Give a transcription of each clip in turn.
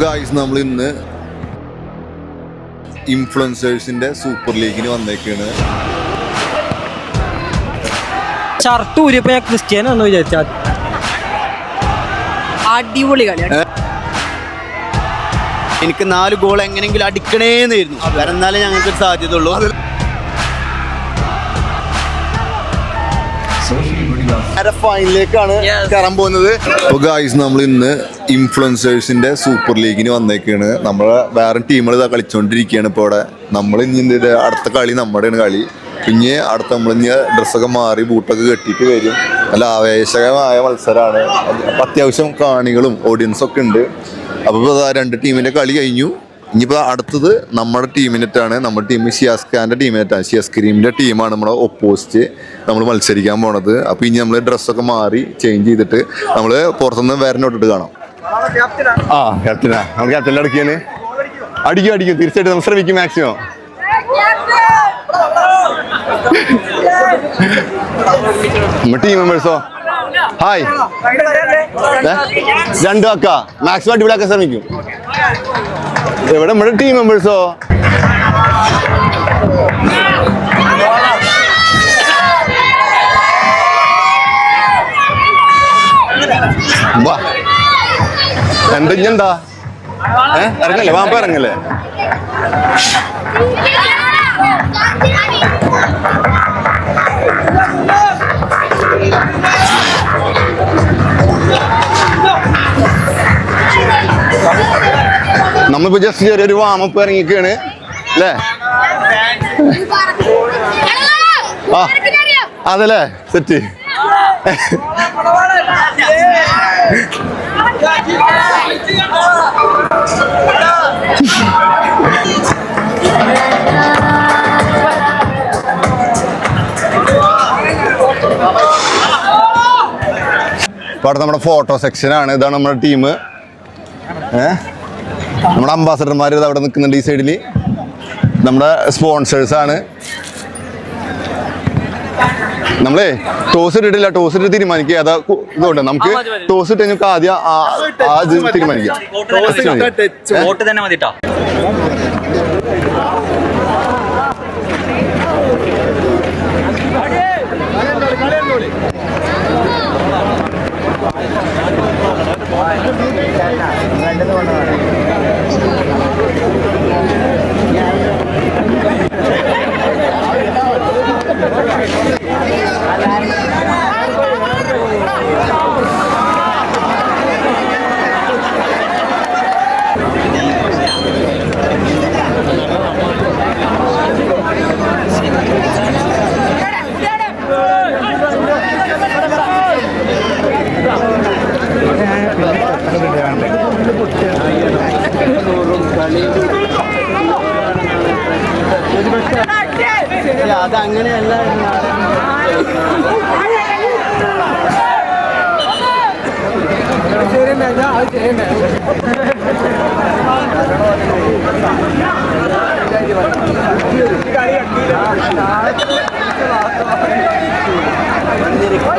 Guys നമ്മൾ ഇന്ന് ഇൻഫ്ലുവൻസേഴ്സിന്റെ super ലീഗിന് വന്നേക്കാണ്. ഷർട്ട് ഊരിയപ്പോ ഞാൻ ക്രിസ്ത്യാനാന്ന് വിചാരിച്ച. അടിപൊളി കളി. എനിക്ക് നാല് ഗോൾ എങ്ങനെയെങ്കിലും അടിക്കണേന്നായിരുന്നു. വരുന്നാലേ എന്നാലേ ഞങ്ങൾക്ക് ഒരു ഉള്ളൂ ഫൈനലിലേക്കാണ്. കയറാൻ പോകുന്നത്. അപ്പോൾ ഗായ്സ് നമ്മൾ ഇന്ന് ഇൻഫ്ലുവൻസേഴ്സിന്റെ സൂപ്പർ ലീഗിന് വന്നേക്കാണ്. നമ്മളെ വേറെ ടീമുകൾ ഇതാ കളിച്ചോണ്ടിരിക്കുകയാണ് ഇപ്പോൾ ഇവിടെ നമ്മൾ ഇനി എന്ത് ചെയ്ത്? അടുത്ത കളി നമ്മുടെയാണ് കളി. പിന്നെ അടുത്ത നമ്മൾ ഇനി ഡ്രസ്സൊക്കെ മാറി ബൂട്ടൊക്കെ കെട്ടിയിട്ട് വരും. നല്ല ആവേശകരമായ മത്സരമാണ് അപ്പം അത്യാവശ്യം കാണികളും ഓഡിയൻസും ഒക്കെ ഉണ്ട്. അപ്പോൾ രണ്ട് ടീമിന്റെ കളി കഴിഞ്ഞു. ഇനിയിപ്പോൾ അടുത്തത് നമ്മുടെ ടീമിനെറ്റാണ് നമ്മുടെ ടീം ഷിയാസ് ഖാന്റെ ടീമിനെറ്റാണ് ഷിയാസ് ക്രീമിന്റെ ടീമാണ് നമ്മുടെ ഒപ്പോസിറ്റ് നമ്മൾ മത്സരിക്കാൻ പോണത്. അപ്പോൾ ഇനി നമ്മൾ ഡ്രസ്സൊക്കെ മാറി ചേഞ്ച് ചെയ്തിട്ട് നമ്മൾ പുറത്തുനിന്ന് വേറെ ഇട്ടിട്ട് കാണാം. ആ ക്യാപ്റ്റനാ നമ്മൾ ക്യാപ്റ്റനിൽ അടിക്കാൻ അടിക്കും അടിക്കും. തീർച്ചയായിട്ടും നമ്മൾ ശ്രമിക്കും മാക്സിമം ടീം മെമ്പേഴ്സോ ഹായ് രണ്ടു അക്ക മാക്സിമം അടിപൊളിയാക്കാൻ ശ്രമിക്കും. എവിടെ നമ്മുടെ ടീം മെമ്പേഴ്സോ എന്താ എന്താ? ഏ? ഇറങ്ങല്ലേ? വാമ്പ ഇറങ്ങല്ലേ? നമ്മളിപ്പോ ജസ്റ്റ് ചെറിയൊരു വാമപ്പ് ഇറങ്ങിക്കാണ് അല്ലേ? ആ അതല്ലേ? സെറ്റ്. ഇപ്പൊ അവിടെ നമ്മുടെ ഫോട്ടോ സെക്ഷനാണ് ഇതാണ് നമ്മുടെ ടീം ഏഹ് നമ്മുടെ അംബാസഡർമാർ ഇത് അവിടെ നിൽക്കുന്നുണ്ട് ഈ സൈഡിൽ നമ്മുടെ സ്പോൺസേഴ്സ് ആണ്. നമ്മളേ ടോസ് ഇട്ടിട്ടില്ല ടോസ് ഇട്ട് തീരുമാനിക്കുക അതാ ഇതുകൊണ്ട് നമുക്ക്. ടോസ് ഇട്ട് കഴിഞ്ഞാൽ ആദ്യം ആ- ആ തീരുമാനിക്കാം? വോട്ട് തന്നെ ওই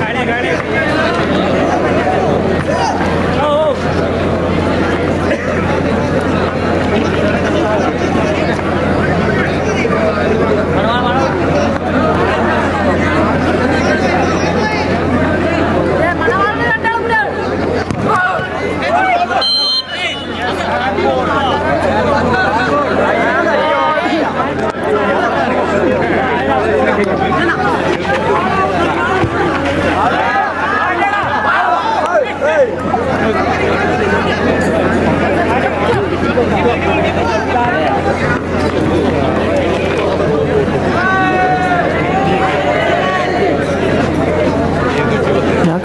ಗಾಡಿ ಗಾಡಿ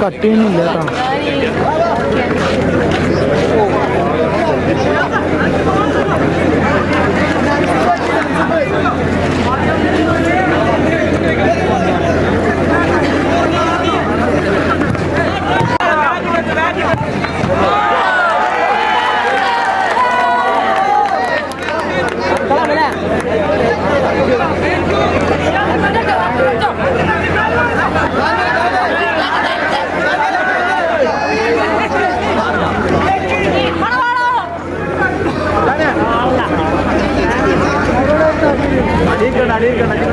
ਘੱਟ ਹੀ ਨਹੀਂ ਲੈਤਾ cut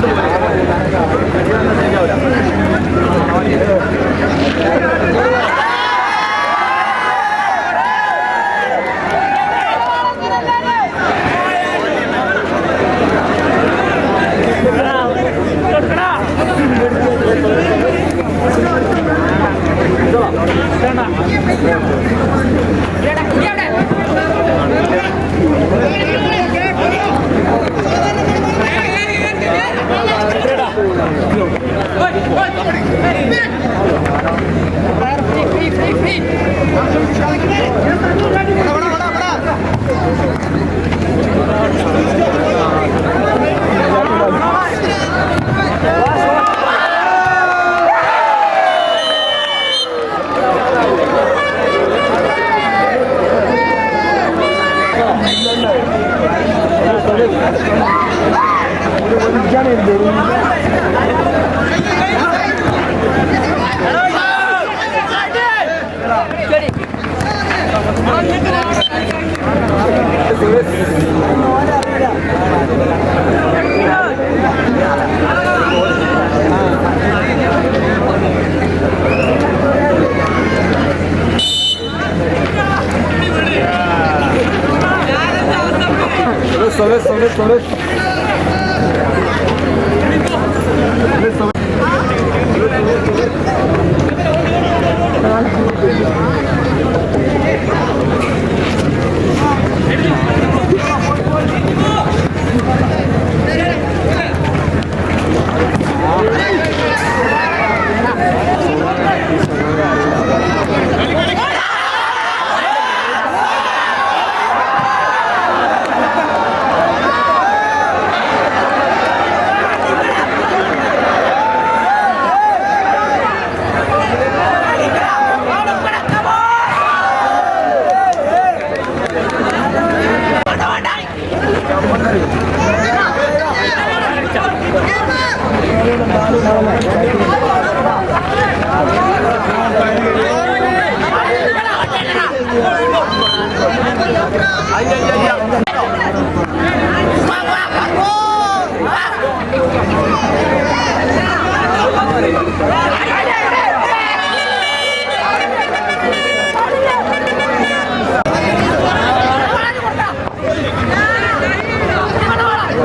Hey!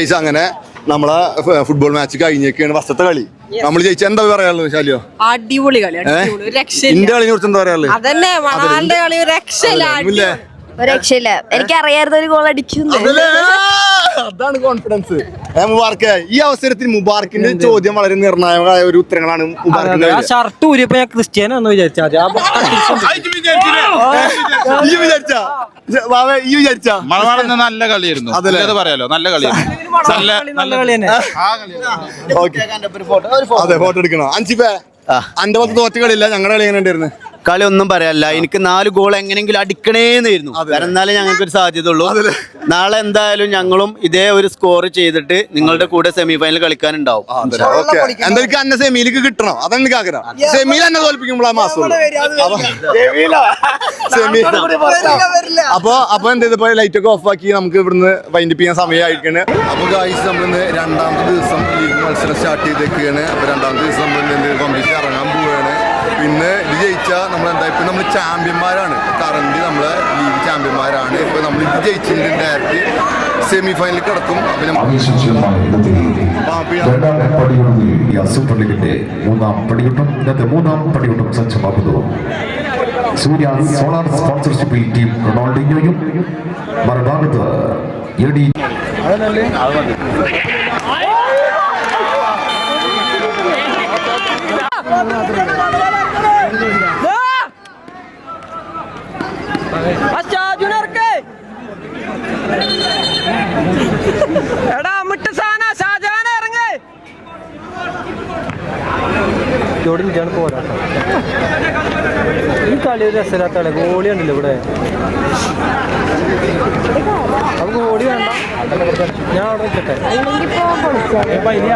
Guys അങ്ങനെ നമ്മളെ ഫുട്ബോൾ മാച്ച് കഴിഞ്ഞേക്കാണ് ഫസ്റ്റത്തെ കളി. നമ്മൾ ജയിച്ച എന്താ പറയാനുള്ളത് ശാലിയോ? അടിപൊളി കളി ഇന്ത്യ കളിനെ കുറിച്ച് എന്താ പറയാനുള്ളത്? അതന്നെ മണാലിന്റെ കളി ഒരു രക്ഷയില്ല അടിപൊളി. ഒരു രക്ഷയില്ല. എനിക്ക് അറിയാത്ത ഒരു ഗോൾ അടിക്കുന്നു അതാണ് കോൺഫിഡൻസ് മുബാർക്ക് ഈ അവസരത്തിൽ മുബാർക്കിന്റെ ചോദ്യം വളരെ നിർണായകമായ ഒരു ഉത്തരങ്ങളാണ് മുബാർക്കിന്റെ ഷർട്ട് ഊരിയപ്പോ ഞാൻ ക്രിസ്ത്യാനോ എന്ന് വിചാരിച്ചാ ഈ വിചാരിച്ചാ? ഈ നല്ല കളിയായിരുന്നു. അതല്ലേ? അത് പറയാലോ നല്ല കളിയായിരുന്നു. നല്ല കളി തന്നെ. അതെ ഫോട്ടോ എടുക്കണോ. അഞ്ചിപ്പേ അന്റെ പത്ത് തോറ്റ കളിയില്ല ഞങ്ങളുടെ കളി എങ്ങനെ ഉണ്ടായിരുന്നു കളി ഒന്നും പറയാല്ല. എനിക്ക് നാല് ഗോൾ എങ്ങനെയെങ്കിലും അടിക്കണേന്നായിരുന്നു കാരണം എന്നാലേ ഞങ്ങൾക്ക് ഒരു സാധ്യത ഉള്ളൂ നാളെ എന്തായാലും ഞങ്ങളും ഇതേ ഒരു സ്കോർ ചെയ്തിട്ട് നിങ്ങളുടെ കൂടെ സെമി ഫൈനൽ കളിക്കാനുണ്ടാവും എന്തായാലും അന്നെ സെമിയിലേക്ക് കിട്ടണം. അതാണ് എനിക്ക് ആഗ്രഹം. സെമിയിൽ എന്നെ തോൽപ്പിക്കുമ്പോഴാ മാസം സെമി അപ്പൊ അപ്പൊ എന്ത് ചെയ്തപ്പോ ലൈറ്റ് ഒക്കെ ഓഫ് ആക്കി നമുക്ക് ഇവിടുന്ന് വൈൻഡ് ചെയ്യാൻ സമയമായിരിക്കണേ. അപ്പൊ ഗായ്സ് നമ്മളിന്ന് രണ്ടാമത്തെ ദിവസം ലീഗ് മത്സരം സ്റ്റാർട്ട് ചെയ്തേക്കാണ്. അപ്പൊ രണ്ടാമത്തെ ദിവസം നമ്മൾ എന്ത് കോമ്പറ്റീഷൻ ഇറങ്ങാൻ പോവുകയാണ് പിന്നെ ജയിച്ചാൽ നമ്മൾ എന്താ ഇപ്പം നമ്മൾ ചാമ്പ്യന്മാരാണ് കറണ്ട് നമ്മൾ ലീഗ് ചാമ്പ്യന്മാരാണ് ഇപ്പം നമ്മൾ ഇത് ജയിച്ചതിന്റെ ഡയറക്റ്റ് സെമി ഫൈനലിൽ കിടക്കും പിന്നെ- സൂപ്പർ ലീഗിന്റെ മൂന്നാം പടിയൊട്ടം ഇന്നത്തെ മൂന്നാം പടിയൊട്ടം സജ്ജമാക്കുന്നു സൂര്യ സോളാർ സ്പോൺസർഷിപ്പിൽ ടീം റൊണാൾഡിനോയും മറുഭാഗത്ത് എ ഡി എടാ മിട്ട് സാന ഷാജാന ഇറങ്ങ്. ജോഡി നിൽക്കാണ് പോരാട്ടം ഈ കളി ഒരു രസമില്ലാത്ത കളി ഗോളി ഉണ്ടല്ലോ ഇവിടെ? നമുക്ക് ഗോളി വേണ്ട. ഞാൻ അവിടെ നിൽക്കട്ടെ. ഇപ്പൊ ഇനി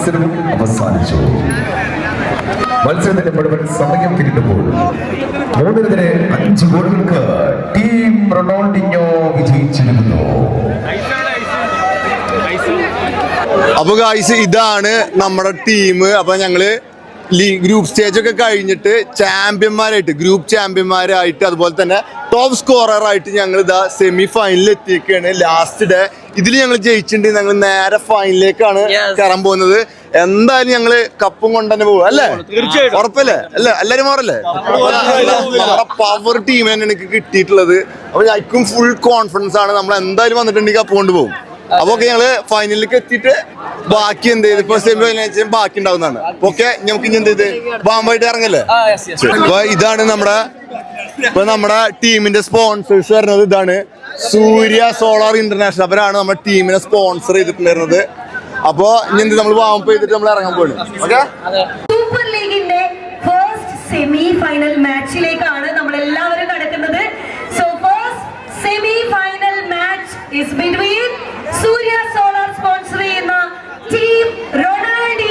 മത്സരവും അവസാനിച്ചു. മത്സരത്തിന്റെ മുഴുവൻ സമയം പിന്നിടുമ്പോൾ മൂന്നിനെതിരെ അഞ്ച് ഗോളുകൾക്ക് ടീം റൊണാൾഡിഞ്ഞോ വിജയിച്ചിരുന്നു. അപ്പൊ ഗായ്സ് ഇതാണ് നമ്മുടെ ടീം അപ്പൊ ഞങ്ങൾ ഗ്രൂപ്പ് സ്റ്റേജ് ഒക്കെ കഴിഞ്ഞിട്ട് ചാമ്പ്യന്മാരായിട്ട് ഗ്രൂപ്പ് ചാമ്പ്യന്മാരായിട്ട് അതുപോലെ തന്നെ ടോപ്പ് സ്കോറർ ആയിട്ട് ഞങ്ങൾ ഇതാ സെമി ഫൈനലിൽ എത്തിയേക്കാണ്. ലാസ്റ്റ് ഡേ ഇതിൽ ഞങ്ങൾ ജയിച്ചിട്ടുണ്ട്. ഞങ്ങൾ നേരെ ഫൈനലിലേക്കാണ് കയറാൻ പോകുന്നത്. എന്തായാലും ഞങ്ങൾ കപ്പും കൊണ്ട് തന്നെ പോകും. അല്ലേ? തീർച്ചയായിട്ടും. ഉറപ്പല്ലേ? അല്ല? എല്ലാരും മാറല്ലേ? നമ്മുടെ പവർ ടീം തന്നെ എനിക്ക് കിട്ടിയിട്ടുള്ളത്. അപ്പൊ ഞങ്ങൾക്കും ഫുൾ കോൺഫിഡൻസ് ആണ്. നമ്മൾ എന്തായാലും വന്നിട്ടുണ്ടെങ്കിൽ കപ്പ് കൊണ്ട് പോകും. അപ്പൊ ഓക്കെ ഞങ്ങൾ ഫൈനലിലേക്ക് എത്തിയിട്ട് ബാക്കി എന്ത് ചെയ്ത്? ഇപ്പൊ സെമി ഫൈനൽ ബാക്കി ഉണ്ടാവുന്നതാണ്. ഓക്കെ നമുക്ക് ഇനി എന്ത് ചെയ്ത്? ബാമ്പായിട്ട് ഇറങ്ങല്ലേ. അപ്പൊ ഇതാണ് നമ്മുടെ ഇപ്പൊ നമ്മുടെ ടീമിന്റെ സ്പോൺസേഴ്സ് വരുന്നത് ഇതാണ്. സൂര്യ സോളാർ ഇന്റർനാഷണൽ അവരാണ് നമ്മുടെ ടീമിനെ സ്പോൺസർ ചെയ്തിട്ടുണ്ടായിരുന്നത്. അപ്പൊ ഇനി എന്ത് നമ്മൾ വാമപ്പ് ചെയ്തിട്ട് നമ്മൾ ഇറങ്ങാൻ പോണ് ഓക്കെ സൂപ്പർ ലീഗിന്റെ ഫസ്റ്റ് സെമി ഫൈനൽ മാച്ചിലേക്കാണ് നമ്മൾ എല്ലാവരും കടക്കുന്നത്. So first semi final match is between Surya solar sponsor ചെയ്യുന്ന ടീം റൊണാൾഡി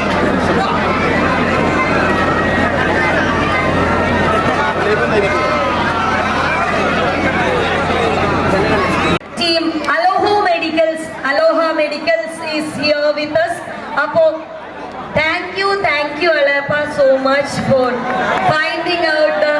with us. Thank you, thank you, Alepa, so much for finding out the